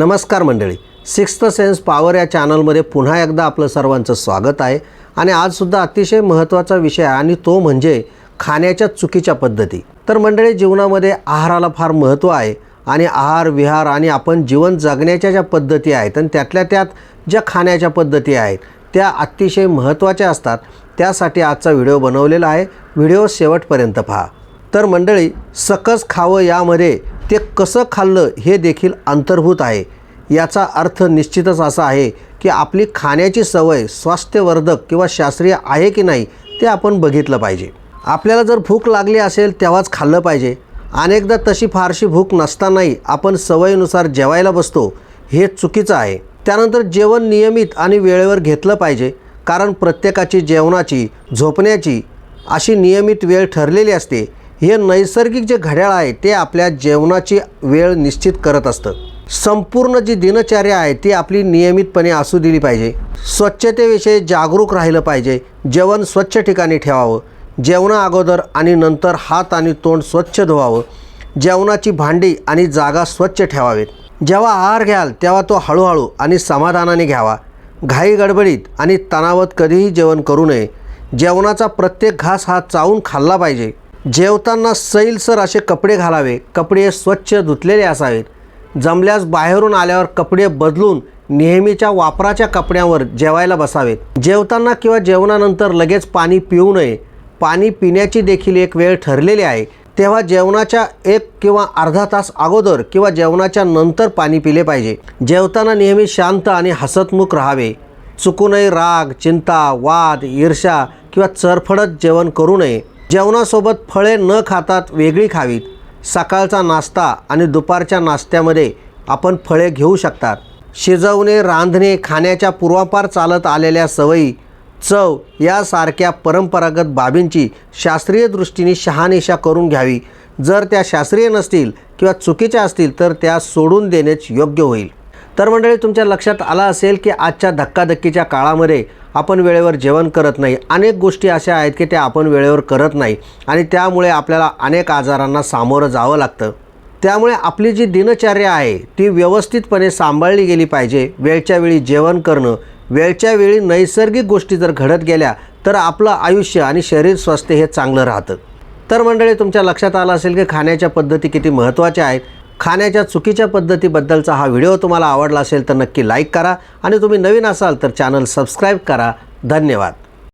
नमस्कार मंडळी. Sixth sense power या चॅनलमध्ये पुन्हा एकदा आपलं सर्वांचं स्वागत आहे. आणि आजसुद्धा अतिशय महत्त्वाचा विषय आहे आणि तो म्हणजे खाण्याच्या चुकीच्या पद्धती. तर मंडळी जीवनामध्ये आहाराला फार महत्त्व आहे आणि आहार विहार आणि आपण जीवन जगण्याच्या ज्या पद्धती आहेत आणि त्यातल्या त्यात ज्या खाण्याच्या पद्धती आहेत त्या अतिशय महत्त्वाच्या असतात. त्यासाठी आजचा व्हिडिओ बनवलेला आहे. व्हिडिओ शेवटपर्यंत पहा. तर मंडळी सकस खावं यामध्ये ते कसं खाल्लं हे देखील अंतर्भूत आहे. याचा अर्थ निश्चितच असा आहे की आपली खाण्याची सवय स्वास्थ्यवर्धक किंवा शास्त्रीय आहे की नाही ते आपण बघितलं पाहिजे. आपल्याला जर भूक लागली असेल तेव्हाच खाल्लं पाहिजे. अनेकदा तशी फारशी भूक नसतानाही आपण सवयीनुसार जेवायला बसतो हे चुकीचं आहे. त्यानंतर जेवण नियमित आणि वेळेवर घेतलं पाहिजे कारण प्रत्येकाची जेवणाची झोपण्याची अशी नियमित वेळ ठरलेली असते. हे नैसर्गिक जे घड्याळ आहे ते आपल्या जेवणाची वेळ निश्चित करत असतं. संपूर्ण जी दिनचर्या आहे ती आपली नियमितपणे असू दिली पाहिजे. स्वच्छतेविषयी जागरूक राहिलं पाहिजे. जेवण स्वच्छ ठिकाणी ठेवावं. जेवणा अगोदर आणि नंतर हात आणि तोंड स्वच्छ धुवावं. जेवणाची भांडी आणि जागा स्वच्छ ठेवावेत. जेव्हा आहार घ्याल तेव्हा तो हळूहळू आणि समाधानाने घ्यावा. घाई गडबडीत आणि तणावात कधीही जेवण करू नये. जेवणाचा प्रत्येक घास हा चावून खाल्ला पाहिजे. जेवताना सैलसर असे कपडे घालावे. कपडे स्वच्छ धुतलेले असावेत. जमल्यास बाहेरून आल्यावर कपडे बदलून नेहमीच्या वापराच्या कपड्यांवर जेवायला बसावेत. जेवताना किंवा जेवणानंतर लगेच पाणी पिऊ नये. पाणी पिण्याची देखील एक वेळ ठरलेली आहे. तेव्हा जेवणाच्या एक किंवा अर्धा तास अगोदर किंवा जेवणाच्या नंतर पाणी पिले पाहिजे. जेवताना नेहमी शांत आणि हसतमुख राहावे. चुकूनही राग चिंता वाद ईर्षा किंवा चरफडत जेवण करू नये. जेवणासोबत फळे न खातात वेगळी खावीत. सकाळचा नाश्ता आणि दुपारच्या नाश्त्यामध्ये आपण फळे घेऊ शकतात. शिजवणे रांधणे खाण्याच्या पूर्वापार चालत आलेल्या सवयी चव यासारख्या परंपरागत बाबींची शास्त्रीय दृष्टीने शहानिशा करून घ्यावी. जर त्या शास्त्रीय नसतील किंवा चुकीच्या असतील तर त्या सोडून देणेच योग्य होईल. तर मंडळी तुमच्या लक्षात आलं असेल की आजच्या धक्काधक्कीच्या काळामध्ये आपण वेळेवर जेवण करत नाही. अनेक गोष्टी अशा आहेत की त्या आपण वेळेवर करत नाही आणि त्यामुळे आपल्याला अनेक आजारांना सामोरं जावं लागतं. त्यामुळे आपली जी दिनचर्या आहे ती व्यवस्थितपणे सांभाळली गेली पाहिजे. वेळच्या वेळी जेवण करणं वेळच्या वेळी नैसर्गिक गोष्टी जर घडत गेल्या तर आपलं आयुष्य आणि शरीर स्वास्थ्य हे चांगलं राहतं. तर मंडळी तुमच्या लक्षात आलं असेल की खाण्याच्या पद्धती किती महत्त्वाच्या आहेत. खाण्याच्या चुकीच्या पद्धतीबद्दलचा हा व्हिडिओ तुम्हाला आवडला असेल तर नक्की लाईक करा. आणि तुम्ही नवीन असाल तर चॅनल सबस्क्राईब करा. धन्यवाद.